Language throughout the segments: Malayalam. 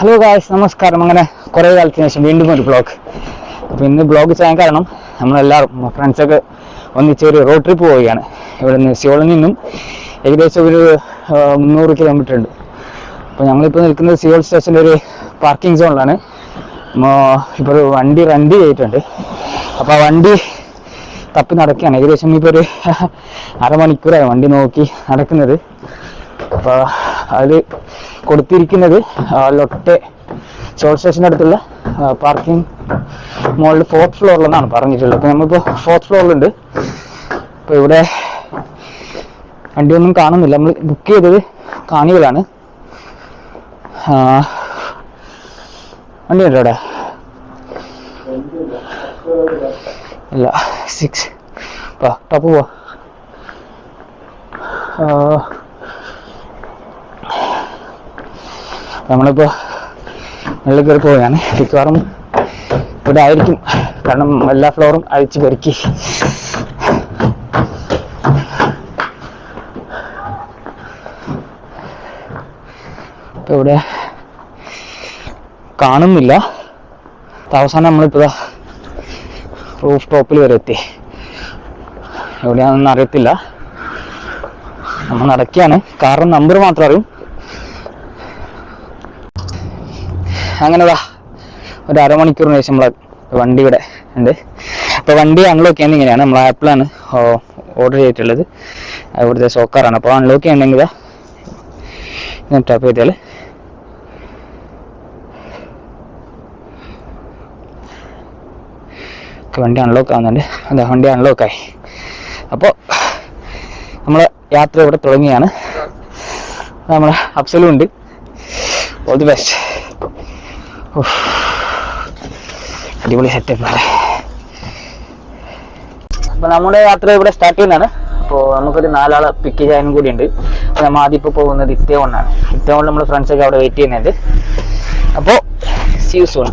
ഹലോ ഗായ്സ് നമസ്കാരം. അങ്ങനെ കുറേ കാലത്തിന് ശേഷം വീണ്ടും ഒരു ബ്ലോഗ് അപ്പോൾ ഇന്ന് ബ്ലോഗ് ചെയ്യാൻ കാരണം നമ്മളെല്ലാവരും ഫ്രണ്ട്സൊക്കെ ഒന്നിച്ച് ഒരു റോഡ് ട്രിപ്പ് പോവുകയാണ്. ഇവിടെ നിന്ന് സിയോളിൽ നിന്നും ഏകദേശം ഒരു മുന്നൂറ് കിലോമീറ്റർ ഉണ്ട്. അപ്പോൾ ഞങ്ങളിപ്പോൾ നിൽക്കുന്നത് സിയോൾ സ്റ്റേഷന്റെ ഒരു പാർക്കിംഗ് സോണിലാണ് ഇപ്പോൾ ഒരു വണ്ടി റണ്ട് ചെയ്തിട്ടുണ്ട്. അപ്പോൾ ആ വണ്ടി തപ്പി നടക്കുകയാണ്. ഏകദേശം ഇപ്പോൾ ഒരു അരമണിക്കൂറായി വണ്ടി നോക്കി നടക്കുന്നത്. അപ്പോൾ അത് കൊടുത്തിരിക്കുന്നത് ലൊട്ടെ ചോൾ സ്റ്റേഷന്റെ അടുത്തുള്ള പാർക്കിംഗ് മോളിൽ ഫോർത്ത് ഫ്ലോറിലെന്നാണ് പറഞ്ഞിട്ടുള്ളത്. അപ്പോൾ നമ്മളിപ്പോൾ ഫോർത്ത് ഫ്ലോറിലുണ്ട് അപ്പോൾ ഇവിടെ വണ്ടിയൊന്നും കാണുന്നില്ല. നമ്മൾ ബുക്ക് ചെയ്തത് കാണികളാണ്. വണ്ടി ഉണ്ടോ അവിടെ? ഇല്ല സിക്സ് ടോപ്പ് പോവാ. നമ്മളിപ്പോ മുകളിൽ കയറി പോവുകയാണ്. മിക്കവാറും ഇവിടെ ആയിരിക്കും. കാരണം എല്ലാ ഫ്ലോറും അഴിച്ചു പെരുക്കി ഇപ്പൊ ഇവിടെ കാണുന്നില്ല. അവസാനം നമ്മളിപ്പോ റൂഫ് ടോപ്പിൽ വരെ എത്തി. എവിടെയാണെന്ന് അറിയത്തില്ല. നമ്മൾ നടക്കുകയാണ്. കാറിന് നമ്പർ മാത്രം അറിയും. അങ്ങനെ ദാ ഒരു അരമണിക്കൂറിന് ശേഷം നമ്മളെ വണ്ടി ഇവിടെ ഉണ്ട്. അപ്പോൾ വണ്ടി അൺലോക്ക് ചെയ്യുന്നത് ഇങ്ങനെയാണ്. നമ്മൾ ആപ്പിളാണ് ഓർഡർ ചെയ്തിട്ടുള്ളത്. ഇവിടുത്തെ സോക്കാറാണ് അപ്പോൾ അൺലോക്ക് ചെയ്യണമെങ്കിൽ ഞാൻ ടാപ്പ് ചെയ്താൽ വണ്ടി അൺലോക്ക് ആവുന്നുണ്ട്. അതെ വണ്ടി അൺലോക്ക് ആയി. അപ്പോൾ നമ്മൾ യാത്ര ഇവിടെ തുടങ്ങിയാണ്. നമ്മൾ അപ്സലും ഉണ്ട്. ഓൾ ദി ബെസ്റ്റ് അടിപൊളി സെറ്റപ്പ് അല്ലേ അപ്പൊ നമ്മുടെ യാത്ര ഇവിടെ സ്റ്റാർട്ട് ചെയ്യുന്നതാണ്. അപ്പോൾ നമുക്കൊരു നാലാളെ പിക്ക് ചെയ്യാനും കൂടി ഉണ്ട്. അപ്പോൾ നമ്മൾ ആദ്യം ഇപ്പോൾ പോകുന്നത് ഇത്തേവണ്ണാണ് ഇത്തേവണ്ണം നമ്മുടെ ഫ്രണ്ട്സ് ഒക്കെ അവിടെ വെയിറ്റ് ചെയ്യുന്നുണ്ട്. അപ്പോൾ സീ സോൺ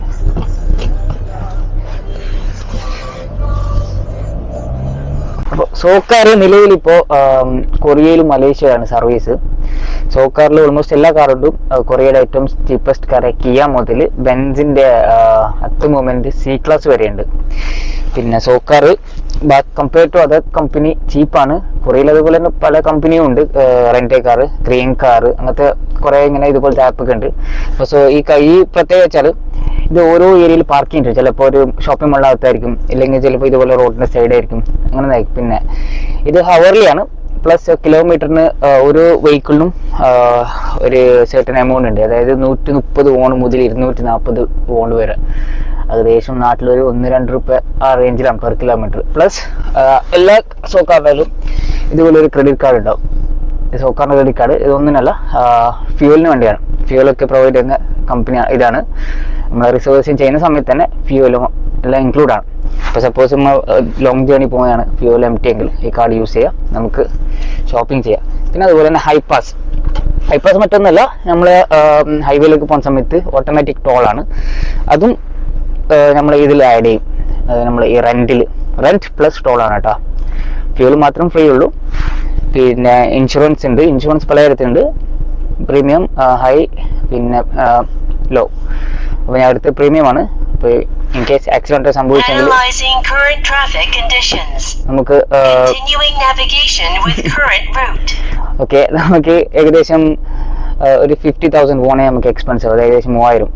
അപ്പോൾ സോക്കാർ ഇപ്പോൾ കൊറിയയിലും മലേഷ്യയിലാണ് സർവീസ് സോക്കാറിൽ ഓൾമോസ്റ്റ് എല്ലാ കാറുണ്ടും കൊറിയയുടെ ഏറ്റവും ചീപ്പസ്റ്റ് കാർ കിയ മുതൽ ബെൻസിന്റെ അറ്റ് മൊമെന്റ് സി ക്ലാസ് വരെയുണ്ട്. പിന്നെ Socar compare to other company ചീപ്പാണ് കൊറിയയിൽ അതുപോലെ തന്നെ പല കമ്പനിയും ഉണ്ട്. റെന്റേ കാർ ക്രീം കാർ അങ്ങനത്തെ കുറെ ഇങ്ങനെ ഇതുപോലത്തെ ആപ്പൊക്കെ ഉണ്ട്. അപ്പോൾ സോ ഈ കൈ ഈ പ്രത്യേകത വെച്ചാൽ ഇത് ഓരോ ഏരിയയിൽ പാർക്കിംഗ് ഉണ്ട് ചിലപ്പോൾ ഒരു ഷോപ്പിംഗ് മാളിനകത്തായിരിക്കും ഇല്ലെങ്കിൽ ചിലപ്പോൾ ഇതുപോലെ റോഡിന്റെ സൈഡായിരിക്കും അങ്ങനെ. പിന്നെ ഇത് ഹവർലിയാണ് പ്ലസ് കിലോമീറ്ററിന് ഒരു വെഹിക്കിളിനും ഒരു സെർട്ടൺ എമൗണ്ട് ഉണ്ട്. അതായത് നൂറ്റി മുപ്പത് ഓൺ മുതൽ ഇരുന്നൂറ്റി നാൽപ്പത് ഓൺ വരെ. ഏകദേശം നാട്ടിലൊരു ഒന്ന് രണ്ട് റുപ്യ ആ റേഞ്ചിലാണ് പെർ കിലോമീറ്റർ പ്ലസ് എല്ലാ സോക്കാറിലും ഇതുപോലെ ഒരു ക്രെഡിറ്റ് കാർഡ് ഉണ്ടാവും. സോക്കാറിന്റെ ക്രെഡിറ്റ് കാർഡ് ഇതൊന്നിനല്ല ഫ്യൂവലിന് വേണ്ടിയാണ്. ഫ്യൂവലൊക്കെ പ്രൊവൈഡ് ചെയ്യുന്ന കമ്പനി ഇതാണ്. നമ്മൾ റിസർവേഷൻ ചെയ്യുന്ന സമയത്ത് തന്നെ ഫ്യൂവലും എല്ലാം ഇൻക്ലൂഡ് ആണ്. ഇപ്പോൾ സപ്പോസ് നമ്മൾ ലോങ് ജേർണി പോവുകയാണ് ഫ്യൂവൽ എം ടി എങ്കിൽ ഈ കാർഡ് യൂസ് ചെയ്യാം. നമുക്ക് ഷോപ്പിംഗ് ചെയ്യാം. പിന്നെ അതുപോലെ തന്നെ ഹൈപ്പാസ് ഹൈപ്പാസ് മറ്റൊന്നല്ല നമ്മൾ ഹൈവേയിലേക്ക് പോകുന്ന സമയത്ത് ഓട്ടോമാറ്റിക് ടോളാണ് അതും നമ്മൾ ഇതിൽ ആഡ് ചെയ്യും. നമ്മൾ ഈ റെന്റിൽ റെന്റ് പ്ലസ് ടോളാണ് കേട്ടോ. ഫ്യൂൽ മാത്രം ഫ്രീ ഉള്ളൂ. പിന്നെ ഇൻഷുറൻസ് ഉണ്ട്. ഇൻഷുറൻസ് പലതരത്തിലുണ്ട്. പ്രീമിയം ഹൈ പിന്നെ ലോ അപ്പോൾ ഞാൻ അടുത്ത് പ്രീമിയം ആണ്. അപ്പോൾ ഇൻ കേസ് ആക്സിഡന്റ് സംഭവിച്ചെങ്കിൽ. നമുക്ക്. ഓക്കെ നമുക്ക് ഏകദേശം ഒരു ഫിഫ്റ്റി തൗസൻഡ് പോണേ നമുക്ക് എക്സ്പെൻസ് അത് ഏകദേശം മൂവായിരം.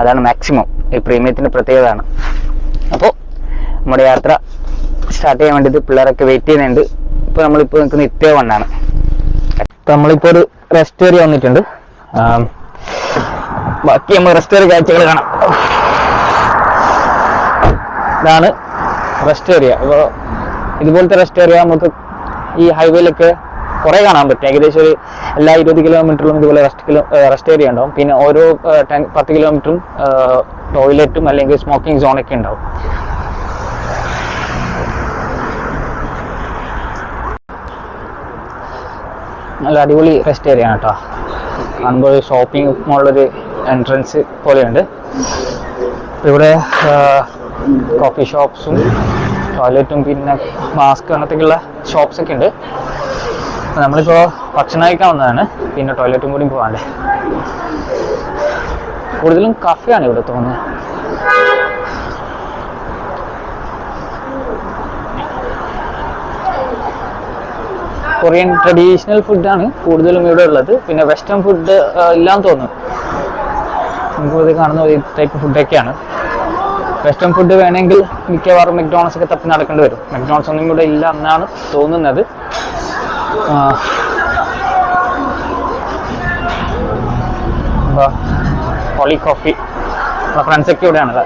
അതാണ് മാക്സിമം ഈ പ്രീമിയത്തിന്റെ പ്രത്യേകതയാണ്. അപ്പോൾ നമ്മുടെ യാത്ര സ്റ്റാർട്ട് ചെയ്യാൻ വേണ്ടിയിട്ട് പിള്ളേരൊക്കെ വെയിറ്റ് ചെയ്യുന്നുണ്ട്. ഇപ്പോൾ നമ്മളിപ്പോൾ നിൽക്കുന്ന ഇത്തേ വണ്ണാണ് ഇപ്പം നമ്മളിപ്പോൾ ഒരു റെസ്റ്റ് ഏരിയ വന്നിട്ടുണ്ട്. ബാക്കി നമ്മൾ റെസ്റ്റ് ഏരിയ കാഴ്ചകൾ കാണാം. ഇതാണ് റെസ്റ്റ് ഏരിയ അപ്പോൾ ഇതുപോലത്തെ റെസ്റ്റ് ഏരിയ നമുക്ക് ഈ ഹൈവേയിലൊക്കെ കുറേ കാണാൻ പറ്റും. ഏകദേശം ഒരു എല്ലാ ഇരുപത് കിലോമീറ്ററിലും ഇതുപോലെ റെസ്റ്റ് കിലോ റെസ്റ്റ് ഏരിയ ഉണ്ടാവും. പിന്നെ ഓരോ ടെൻ പത്ത് കിലോമീറ്ററും ടോയ്ലറ്റും അല്ലെങ്കിൽ സ്മോക്കിംഗ് സോണൊക്കെ ഉണ്ടാവും. നല്ല അടിപൊളി റെസ്റ്റ് ഏരിയ ആണ് കേട്ടോ കാണുമ്പോൾ ഷോപ്പിംഗ് മോളിലൊരു എൻട്രൻസ് പോലെയുണ്ട്. ഇവിടെ കോഫി ഷോപ്സും ടോയ്ലറ്റും പിന്നെ മാസ്ക് അങ്ങനത്തെയൊക്കെയുള്ള ഷോപ്സ് ഒക്കെ ഉണ്ട്. അപ്പൊ നമ്മളിപ്പോ ഭക്ഷണം കഴിക്കാൻ വന്നതാണ്. പിന്നെ ടോയ്ലറ്റും കൂടി പോകാണ്ട് കൂടുതലും കഫയാണ് ഇവിടെ തോന്നുന്നത്. കൊറിയൻ ട്രഡീഷണൽ ഫുഡാണ് കൂടുതലും ഇവിടെ ഉള്ളത്. പിന്നെ വെസ്റ്റേൺ ഫുഡ് ഇല്ലാന്ന് തോന്നുന്നു. നമുക്ക് ഇത് കാണുന്ന ഒരു ടൈപ്പ് ഫുഡൊക്കെയാണ് വെസ്റ്റേൺ ഫുഡ് വേണമെങ്കിൽ മിക്കവാറും മെക്ഡോണൾസ് ഒക്കെ തപ്പി നടക്കേണ്ടി വരും. മെക്ഡോണൾസ് ഒന്നും ഇവിടെ ഇല്ല എന്നാണ് തോന്നുന്നത്. ഹോളി കോഫി ഫ്രണ്ട്സ് ഒക്കെ ഇവിടെയാണല്ലേ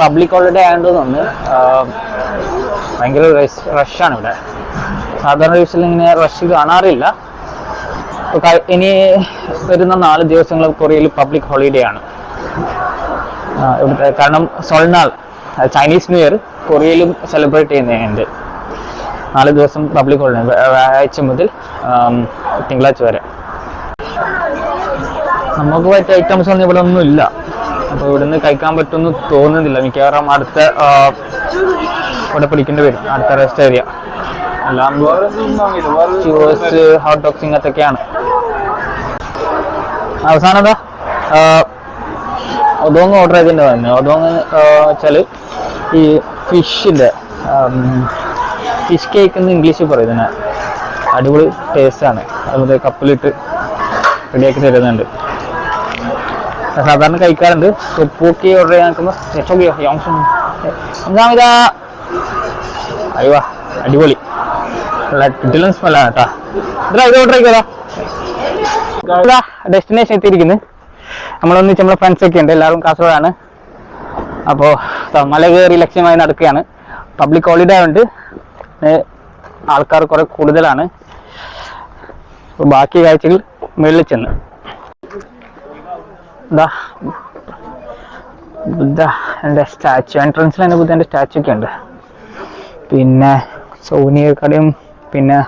പബ്ലിക് ഹോളിഡേ ആയതുകൊണ്ട് ഭയങ്കര റഷ് റഷാണ് ഇവിടെ. സാധാരണ ദിവസത്തിൽ ഇങ്ങനെ റഷ് കാണാറില്ല. ഇനി വരുന്ന നാല് ദിവസങ്ങൾ കൊറിയയിൽ പബ്ലിക് ഹോളിഡേ ആണ്. ഇവിടുത്തെ കാരണം സൊൾനാൾ ചൈനീസ് ന്യൂ ഇയർ കൊറിയയിലും സെലിബ്രേറ്റ് ചെയ്യുന്നുണ്ട് നാല് ദിവസം പബ്ലിക് ഹോളിഡേ വ്യാഴാഴ്ച മുതൽ തിങ്കളാഴ്ച വരെ. നമുക്ക് പറ്റിയ ഐറ്റംസ് ഒന്നും ഇവിടെ ഒന്നും ഇല്ല. അപ്പൊ ഇവിടുന്ന് കഴിക്കാൻ പറ്റുമെന്ന് തോന്നുന്നില്ല. മിക്കവാറും അടുത്ത ഇവിടെ പിടിക്കേണ്ടി വരും. അടുത്ത റെസ്റ്റ് ഏരിയ എല്ലാം ഹോട്ട് ഡോക്സിംഗ് ഇങ്ങനത്തൊക്കെയാണ്. അവസാനം എന്താ ഒതോങ് ഓർഡർ ചെയ്തിട്ടുണ്ട് പറഞ്ഞു ഒതോങ് വെച്ചാൽ ഈ ഫിഷിന്റെ ഫിഷ് കേക്ക് എന്ന് ഇംഗ്ലീഷിൽ പറയുന്നത് അടിപൊളി ടേസ്റ്റ് ആണ്. അതുപോലെ കപ്പിലിട്ട് റെഡിയാക്കി തരുന്നുണ്ട്. സാധാരണ കഴിക്കാറുണ്ട്. തൊപ്പൂക്കി ഓർഡർ ചെയ്യാൻ നിൽക്കുമ്പോൾ ഒന്നാമിതാ അയ്യോ അടിപൊളി. കിട്ടില്ല കിട്ടിലും സ്മെല്ലാണ് കേട്ടാ. ഇതാ ഇത് ഓർഡർ ഇതാ ഡെസ്റ്റിനേഷൻ എത്തിയിരിക്കുന്നു. നമ്മളൊന്നിച്ച് നമ്മളെ ഫ്രണ്ട്സ് ഒക്കെ ഉണ്ട് എല്ലാവരും കാസർഗോഡാണ്. അപ്പോൾ മല കയറി ലക്ഷ്യമായി നടക്കുകയാണ്. പബ്ലിക് ഹോളിഡേ ഉണ്ട്. ആൾക്കാർ കുറെ കൂടുതലാണ്. ബാക്കി കാഴ്ചകൾ മുകളിൽ ചെന്ന്. ബുദ്ധ എന്റെ സ്റ്റാച്ചു. എൻട്രൻസിൽ തന്നെ ബുദ്ധന്റെ സ്റ്റാച്ചു ഒക്കെ ഉണ്ട്. പിന്നെ സോനിയർ കടയും പിന്നെ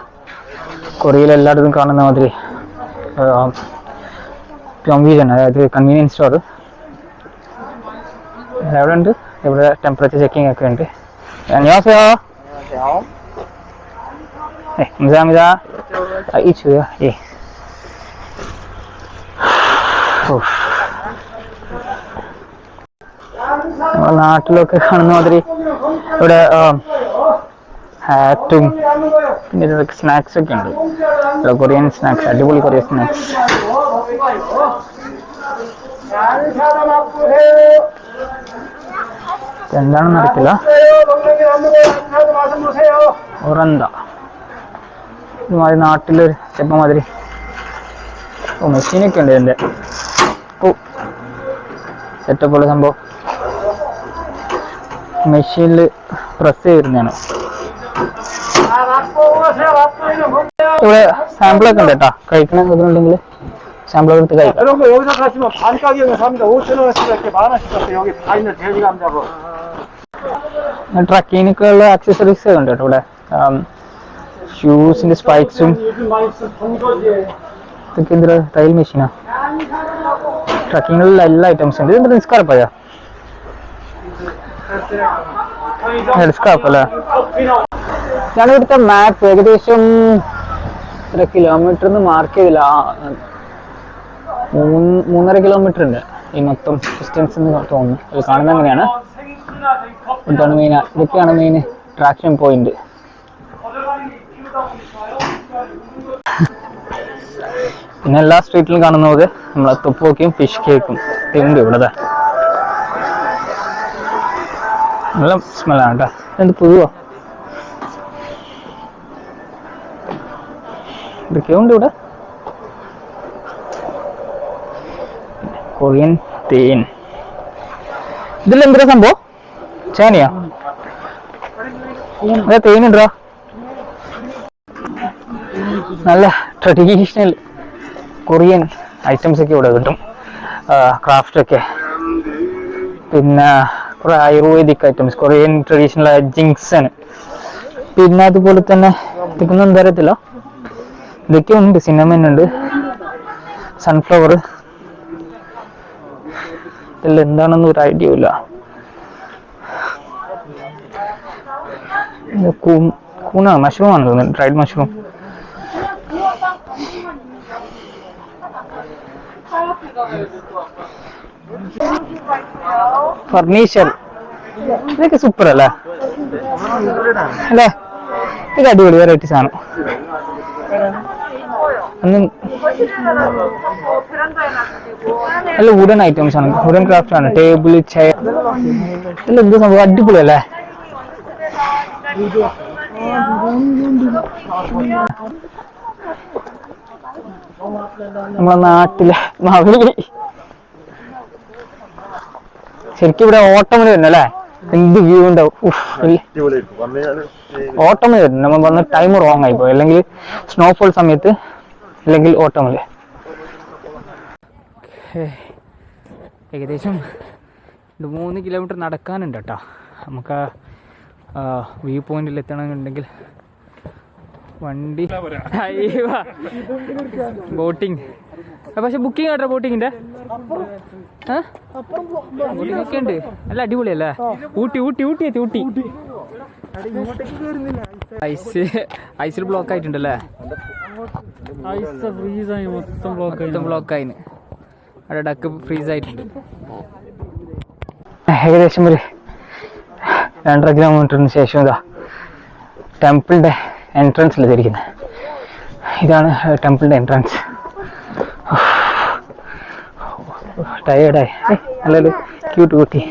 കൊറിയയിൽ എല്ലായിടത്തും കാണുന്ന മാതിരി പ്യോംവീജൻ അതായത് കൺവീനിയൻസ് സ്റ്റോർ എവിടെ ഉണ്ട് ഇവിടെ ടെമ്പറേച്ചർ ചെക്കിംഗ് ഒക്കെ ഉണ്ട് 안녕하세요. 네, 감사합니다. 아, 이 주요. 예. ഉഫ്. നമ്മളെ നാട്ടിലൊക്കെ കാണുന്ന മാതിരി ഇവിടെ ഹാറ്റും പിന്നെ സ്നാക്സ് ഒക്കെ ഉണ്ട്. കൊറിയൻ സ്നാക്സ് അടിപൊളി കൊറിയൻ സ്നാക്സ് എന്താണെന്ന് അറിയില്ല ഇതുമാതിരി നാട്ടിലൊരു ചെപ്പ മാതിരി ഓ മെഷീനൊക്കെ ഉണ്ട് ഇതിന്റെ ഓ. സെറ്റപ്പുള്ള സംഭവം. മെഷീനിൽ പ്രസ് ചെയ്തിരുന്നതാണ്. ഇവിടെ സാമ്പിളൊക്കെ ഉണ്ട് കേട്ടോ. കഴിക്കണ. ഇതിനുണ്ടെങ്കിൽ സാമ്പിൾ എടുത്ത് കഴിക്കാം ട്രക്കിനൊക്കെ ഉള്ള ആക്സസറീസ് ഉണ്ട് കേട്ടോ ഇവിടെ. ഷൂസിന്റെ സ്പൈക്സും ഇതൊക്കെ എന്തൊരു തയ്യൽ മെഷീനാ ട്രക്കിങ്ങിലുള്ള എല്ലാ ഐറ്റംസും ഉണ്ട്. ഇതെന്താ നിസ്കാരപ്പഴ നിസ്കാരപ്പല്ലേ ഞാൻ ഇവിടുത്തെ മാപ്പ് ഏകദേശം എത്ര കിലോമീറ്റർ മാർക്ക് ചെയ്തില്ല. മൂന്നര കിലോമീറ്റർ ഉണ്ട്. ഈ മൊത്തം ഡിസ്റ്റൻസ് എന്ന് തോന്നുന്നു. അത് കാണുന്നത് അങ്ങനെയാണ് ഇതാണ് മെയിൻ ഇതൊക്കെയാണ് മെയിൻ ട്രാക്ഷൻ പോയിന്റ് പിന്നെ എല്ലാ സ്ട്രീറ്റിലും കാണുന്ന പോലെ നമ്മളെ തുപ്പോക്കിയും ഫിഷ് കേക്കും ഉണ്ട് ഇവിടെ. നല്ല സ്മെല്ലാണ് കേട്ടോ എന്ത് പുഴുവോ ഇതൊക്കെ ഉണ്ട് ഇവിടെ. കൊറിയൻ തേൻ ഇതിൽ എന്താ സംഭവം? ചേനയാ? തേനുണ്ടോ നല്ല ട്രഡീഷണൽ കൊറിയൻ ഐറ്റംസ് ഒക്കെ ഇവിടെ കിട്ടും. ക്രാഫ്റ്റ് ഒക്കെ. പിന്നെ കുറെ ayurvedic items Korean traditional ginseng പിന്നെ അതുപോലെ തന്നെ എന്താ അറിയത്തില്ല. ഇതൊക്കെ ഉണ്ട് സിനമൻ ഉണ്ട് സൺഫ്ലവർ ഇതെല്ലാം എന്താണെന്ന് ഒരു ഐഡിയ ഇല്ല. കൂണ മഷ്റൂം ആണ് തോന്നുന്നത് ഡ്രൈഡ് മഷ്റൂം ഫർണിച്ചർ ഇതൊക്കെ സൂപ്പർ അല്ലേ? അല്ലേ? ഇത് അടിപൊളി വെറൈറ്റീസ് ആണ് നല്ല വുഡൻ ഐറ്റംസ് ആണ്. വുഡൻ ക്രാഫ്റ്റ് ആണ്. ടേബിൾ ചെയർ ഇതെല്ലാം എന്ത് സംഭവം അടിപൊളി അല്ലേ നമ്മളെ നാട്ടിലെ മാവേലി. ശരിക്കും ഇവിടെ ഓട്ടമണി വരുന്നു അല്ലേ എന്ത് വ്യൂ ഉണ്ടാവും? ഓട്ടമണി വരുന്നു. നമ്മൾ വന്ന ടൈം റോങ് ആയി പോയി. അല്ലെങ്കിൽ സ്നോഫോൾ സമയത്ത് അല്ലെങ്കിൽ ഓട്ടമില്ല ഏകദേശം രണ്ട് മൂന്ന് കിലോമീറ്റർ നടക്കാനുണ്ട് കേട്ടോ. നമുക്ക് ആ വ്യൂ പോയിന്റിൽ എത്തണമെന്നുണ്ടെങ്കിൽ വണ്ടി ബോട്ടിങ് പക്ഷെ ബുക്കിംഗ് കേട്ടോ ബോട്ടിങ്ങിന്റെ ബോട്ടിംഗ് ഒക്കെ ഉണ്ട്. നല്ല അടിപൊളിയല്ലേ? ഊട്ടി ഊട്ടി ഊട്ടി എത്തി ഊട്ടി. ഐസ് ഐസിൽ ബ്ലോക്ക് ആയിട്ടുണ്ടല്ലേ? ഫ്രീസായി മൊത്തം ബ്ലോക്ക് മൊത്തം ബ്ലോക്കായിന് അവിടെ ഡക്ക് ഫ്രീസ് ആയിട്ടുണ്ട്. ഏകദേശം ഒരു രണ്ടര കിലോമീറ്ററിന് ശേഷം ഇതാ ടെമ്പിളിന്റെ എൻട്രൻസിൽ തിരിക്കുന്നത് ഇതാണ് ടെമ്പിളിന്റെ എൻട്രൻസ് ടയേർഡായി നല്ലൊരു ക്യൂട്ട് കുട്ടി.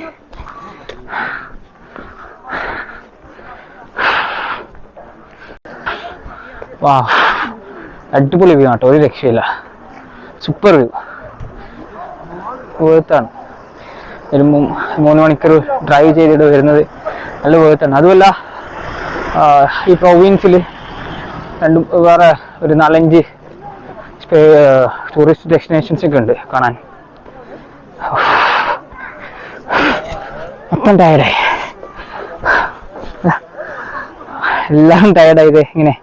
വാ. അടിപൊളി വ്യൂ ആട്ടോ ഒരു രക്ഷയില്ല. സൂപ്പർ വ്യൂ വേർത്താണ് ഒരു മൂന്ന് മണിക്കൂർ ഡ്രൈവ് ചെയ്തിട്ട് വരുന്നത് നല്ല വേർത്താണ് അതുമല്ല ഈ പ്രൊവിൻസിൽ രണ്ടും വേറെ ഒരു നാലഞ്ച് ടൂറിസ്റ്റ് ഡെസ്റ്റിനേഷൻസ് ഒക്കെ ഉണ്ട് കാണാൻ. മൊത്തം ടയർഡായി എല്ലാം ടയർഡായത് ഇങ്ങനെ.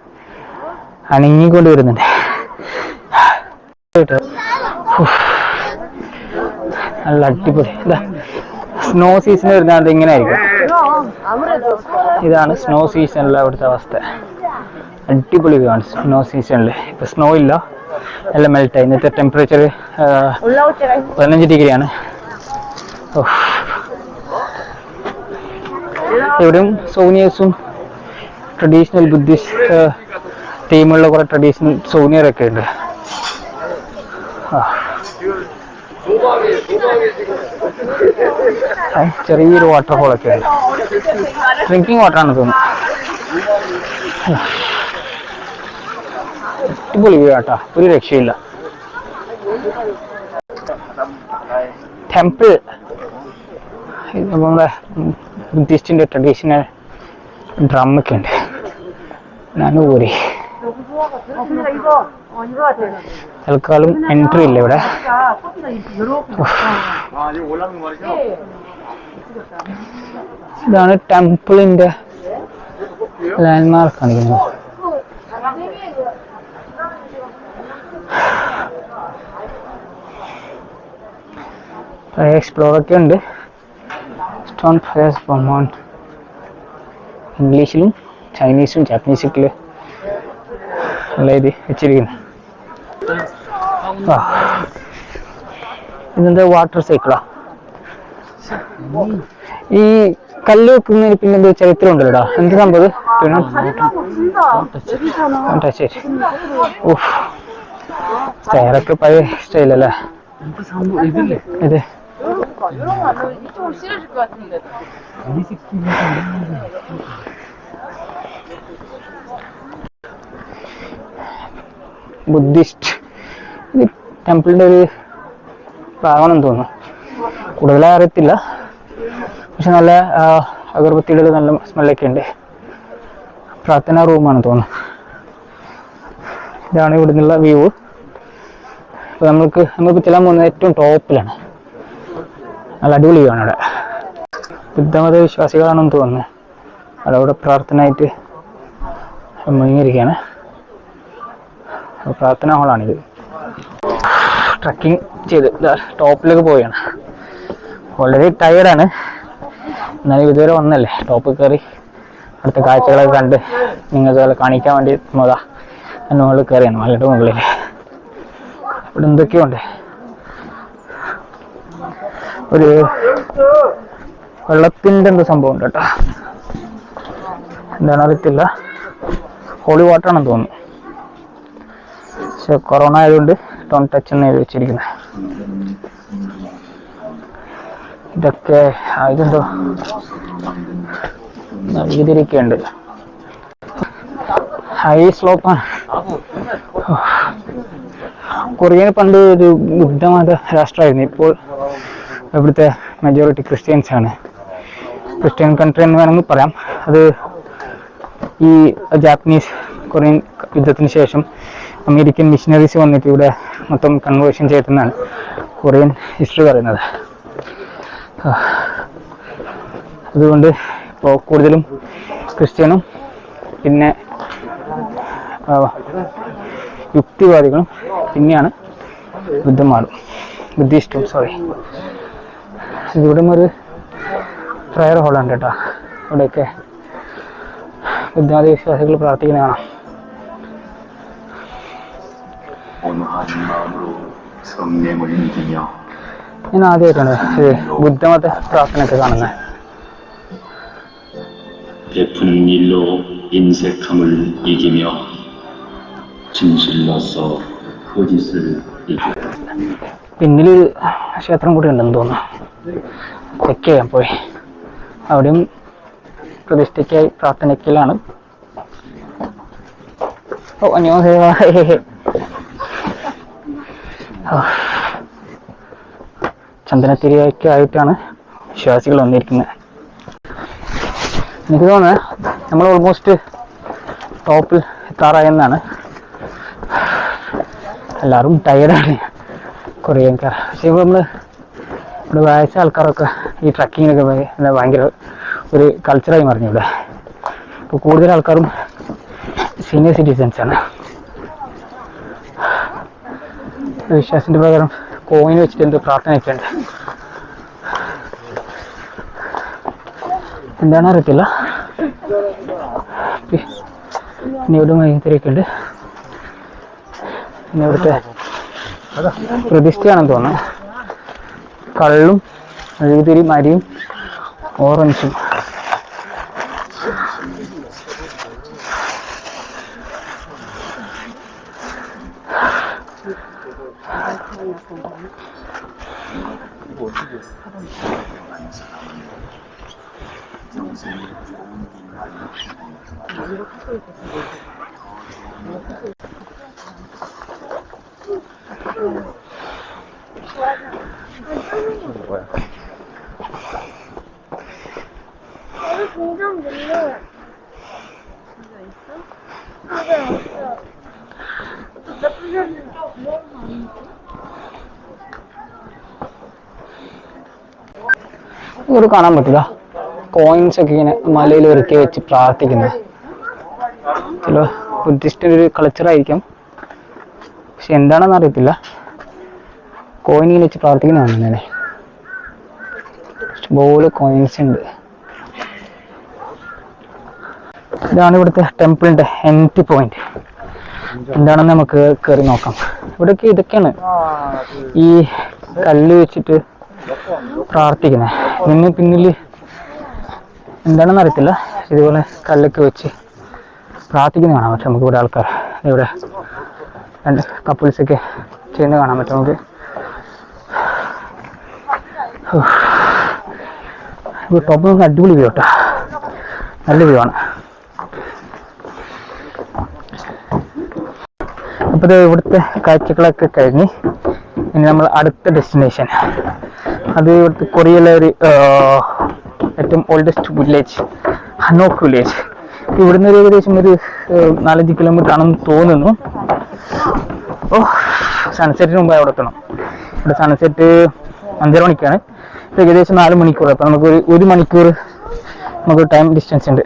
അനങ്ങിക്കൊണ്ട് വരുന്നുണ്ട്. നല്ല അടിപൊളി. എന്താ സ്നോ സീസൺ വരുന്നത് ഇങ്ങനെ ആയിരിക്കും ഇതാണ് സ്നോ സീസണിലെ അവിടുത്തെ അവസ്ഥ. അടിപൊളി വ്യൂ ആണ് സ്നോ സീസണിൽ ഇപ്പൊ സ്നോ ഇല്ല. എല്ലാം മെൽട്ട് ആയി ഇന്നത്തെ ടെമ്പറേച്ചർ പതിനഞ്ച് ഡിഗ്രിയാണ്. ഇവിടെയും സോനിയസും ട്രഡീഷണൽ ബുദ്ധിസ്റ്റ് തീമുള്ള കുറെ ട്രഡീഷണൽ സോണിയർ ഒക്കെ ഉണ്ട്. ചെറിയൊരു വാട്ടർഫോൾ ഒക്കെ ഉണ്ട്. ഡ്രിങ്കിങ് വാട്ടർ ആണ് തോന്നുന്നു. അടിപൊളി ആട്ടാ. ഒരു രക്ഷയില്ല. ടെമ്പിൾ നമ്മുടെ ബുദ്ധിസ്റ്റിന്റെ ട്രഡീഷണൽ ഡ്രമ്മൊക്കെ ഉണ്ട്. ഉണ്ട് നാനൂരി തൽക്കാലം എൻട്രി ഇല്ല ഇവിടെ. ഇതാണ് ടെമ്പിളിന്റെ ലാൻഡ്മാർക്ക് കാണിക്കുന്നത് എക്സ്പ്ലോർ ഒക്കെ ഉണ്ട്. സ്റ്റോൺ ഫയർസ് പൊമോൺ ഇംഗ്ലീഷിലും ചൈനീസും ജാപ്പനീസൊക്കെ ഉള്ള ഇത് വെച്ചിരിക്കുന്നു. ആ. ഇതെന്താ വാട്ടർ സൈക്കിളാ ഈ കല്ല് വെക്കുന്നതിന് പിന്നെ എന്തോ ചരിത്രം ഉണ്ടല്ലോടാ എന്ത് സംഭവം ശരി. ഉഫ്. സ്റ്റെയറൊക്കെ പഴയ സ്റ്റൈലല്ലേ? ഇത്. ബുദ്ധിസ്റ്റ്. ടെമ്പിളിന്റെ ഒരു ഭാഗമാണെന്ന് തോന്നുന്നു. കൂടുതലായി അറിയത്തില്ല. പക്ഷെ നല്ല അഗർബത്തിയുടെ നല്ല സ്മെല്ലൊക്കെ ഉണ്ട്. പ്രാർത്ഥന റൂമാണ് തോന്നുന്നു. ഇതാണ് ഇവിടെ നിന്നുള്ള വ്യൂ അപ്പോൾ നമ്മൾക്ക് നമ്മൾക്ക് ചെല്ലാൻ പോകുന്നത് ഏറ്റവും ടോപ്പിലാണ്. നല്ല അടിപൊളി വ്യൂ ആണ് അവിടെ. ബുദ്ധമത വിശ്വാസികളാണെന്ന് തോന്നുന്നു. അതവിടെ പ്രാർത്ഥനയായിട്ട് മുങ്ങിയിരിക്കുകയാണ്. പ്രാർത്ഥനാ ഹോളാണിത്. ട്രക്കിംഗ് ചെയ്ത്. ടോപ്പിലേക്ക് പോവുകയാണ്. വളരെ ടയർഡാണ് എന്നാലും ഇതുവരെ വന്നല്ലേ. ടോപ്പിൽ കയറി അടുത്ത കാഴ്ചകളൊക്കെ കണ്ട് നിങ്ങൾക്ക് കാണിക്കാൻ വേണ്ടി നോതാ മുകളിൽ കയറിയാണ്. മലയുടെ മുകളിൽ. ഇവിടെ എന്തൊക്കെയോ ഉണ്ട്. ഒരു വെള്ളത്തിന്റെ എന്തോ സംഭവം ഉണ്ട് കേട്ടോ. എന്താണ് അറിയത്തില്ല. ഹോളി വാട്ടർ ആണെന്ന് തോന്നുന്നു. പക്ഷെ കൊറോണ ആയതുകൊണ്ട് ഡോൺ ടച്ച് എന്ന് എഴുതി വെച്ചിരിക്കുന്നത് ഇതൊക്കെ ഇതെന്തോ നൽകിയിരിക്കുന്നുണ്ട് ഹൈ സ്ലോപ്പാണ് കൊറിയൻ പണ്ട് ഒരു ബുദ്ധമത രാഷ്ട്രമായിരുന്നു. ഇപ്പോൾ ഇവിടുത്തെ മെജോറിറ്റി ക്രിസ്ത്യൻസ് ആണ്. ക്രിസ്ത്യൻ കൺട്രി എന്ന് വേണമെങ്കിൽ പറയാം. അത് ഈ ജാപ്പനീസ് കൊറിയൻ യുദ്ധത്തിന് ശേഷം അമേരിക്കൻ മിഷനറീസ് വന്നിട്ട് ഇവിടെ മൊത്തം കൺവേർഷൻ ചെയ്തെന്നാണ് കൊറിയൻ ഹിസ്റ്ററി പറയുന്നത്. അതുകൊണ്ട് ഇപ്പോൾ കൂടുതലും ക്രിസ്ത്യനും പിന്നെ യുക്തിവാദികളും പിന്നെയാണ് ബുദ്ധന്മാരും ബുദ്ധിസ്റ്റും സോറി ഇവിടെ ഒരു പ്രയർ ഹോളുണ്ട് കേട്ടോ. ഇവിടെയൊക്കെ ബുദ്ധാദി വിശ്വാസികൾ പ്രാർത്ഥിക്കുന്ന കാണാം 온화한 마음으로 성령을 믿으며 ഞാൻ ആദ്യമായിട്ടാണ് ഇത് ബുദ്ധമത പ്രാർത്ഥനയൊക്കെ കാണുന്നത് 베푸는 일로 인색함을 이기며 진실로서 거짓을 이기고 പിന്നിലൊരു ക്ഷേത്രം കൂടി ഉണ്ടെന്ന് തോന്നുന്നു ചെക്ക് ചെയ്യാൻ പോയി അവിടെയും പ്രതിഷ്ഠയ്ക്കായി പ്രാർത്ഥനയ്ക്കലാണ് ഓ അന്യോന്യ ചന്ദനത്തിരിയൊക്കെ ആയിട്ടാണ് വിശ്വാസികൾ വന്നിരിക്കുന്നത്. എനിക്ക് തോന്നുന്നത് നമ്മൾ ഓൾമോസ്റ്റ് ടോപ്പിൽ എത്താറായെന്നാണ്. എല്ലാവരും ടയർഡാണ് കുറേ ആൾക്കാർ പക്ഷേ നമ്മൾ ഇവിടെ വയസ്സ ആൾക്കാരൊക്കെ ഈ ട്രക്കിങ്ങിനൊക്കെ ഭയങ്കര ഒരു കൾച്ചറായി മറിഞ്ഞു ഇവിടെ. ഇപ്പോൾ കൂടുതൽ ആൾക്കാരും സീനിയർ സിറ്റിസൻസ് ആണ് പകരം കോയിൻ വെച്ചിട്ട് എന്തോ പ്രാർത്ഥനയൊക്കെ ഉണ്ട് എന്താണ് അറിയത്തില്ല. പിന്നെ ഇവിടെ മൈത്രിയൊക്കെ ഉണ്ട്. പിന്നെ ഇവിടുത്തെ പ്രതിഷ്ഠയാണെന്ന് തോന്നുന്നു. കള്ളും അഴുതിരി മരിയും ഓറഞ്ചും. 어떻게 어떻게 사람이 많이 사람이 진짜 여기 있어? 여기 있어. 나쁘지 않은데, 뭐하는 거 아닌가? ഇവിടെ കാണാൻ പറ്റില്ല കോയിൻസ് ഒക്കെ ഇങ്ങനെ മലയിൽ ഒരുക്കി വെച്ച് പ്രാർത്ഥിക്കുന്നത് ചില ബുദ്ധിസ്റ്റിന്റെ ഒരു കൾച്ചർ ആയിരിക്കും. പക്ഷെ എന്താണെന്ന് അറിയത്തില്ല. കോയിനിൽ വെച്ച് പ്രാർത്ഥിക്കുന്നതാണ് ഇങ്ങനെ ഇഷ്ടംപോലെ കോയിൻസ് ഉണ്ട്. ഇതാണ് ഇവിടുത്തെ ടെമ്പിളിന്റെ എൻട്രി പോയിന്റ് എന്താണെന്ന് നമുക്ക് കയറി നോക്കാം. ഇവിടെയൊക്കെ ഇതൊക്കെയാണ്. ഈ കല്ല് വെച്ചിട്ട് പ്രാർത്ഥിക്കുന്നത് ഇതിന് പിന്നിൽ എന്താണെന്ന് അറിയത്തില്ല. ഇതുപോലെ കല്ലൊക്കെ വെച്ച് പ്രാർത്ഥിക്കുന്ന കാണാൻ പറ്റും നമുക്ക് ഇവിടെ ആൾക്കാർ. ഇവിടെ രണ്ട് കപ്പിൾസ് ഒക്കെ ചെയ്യുന്നത് കാണാൻ പറ്റും. നമുക്ക് ടോപ്പ് നമുക്ക് അടിപൊളി വ്യൂ കേട്ടോ നല്ല വ്യൂ ആണ്. അപ്പോൾ ഇവിടുത്തെ കാഴ്ചകളൊക്കെ കഴിഞ്ഞ് ഇനി നമ്മൾ അടുത്ത ഡെസ്റ്റിനേഷൻ അത് ഇവിടുത്തെ കൊറിയയിലെ ഒരു ഏറ്റവും ഓൾഡസ്റ്റ് വില്ലേജ് ഹനോക്ക് വില്ലേജ് ഇവിടുന്ന് ഒരു ഏകദേശം ഒരു നാലഞ്ച് കിലോമീറ്റർ ആണെന്ന് തോന്നുന്നു. ഓ സൺസെറ്റിന് മുമ്പ് അവിടെ എത്തണം. ഇവിടെ സൺസെറ്റ് അഞ്ചര മണിക്കാണ്. ഏകദേശം നാല് മണിക്കൂർ. അപ്പം നമുക്ക് ഒരു ഒരു മണിക്കൂർ നമുക്ക് ടൈം ഡിസ്റ്റൻസ് ഉണ്ട്.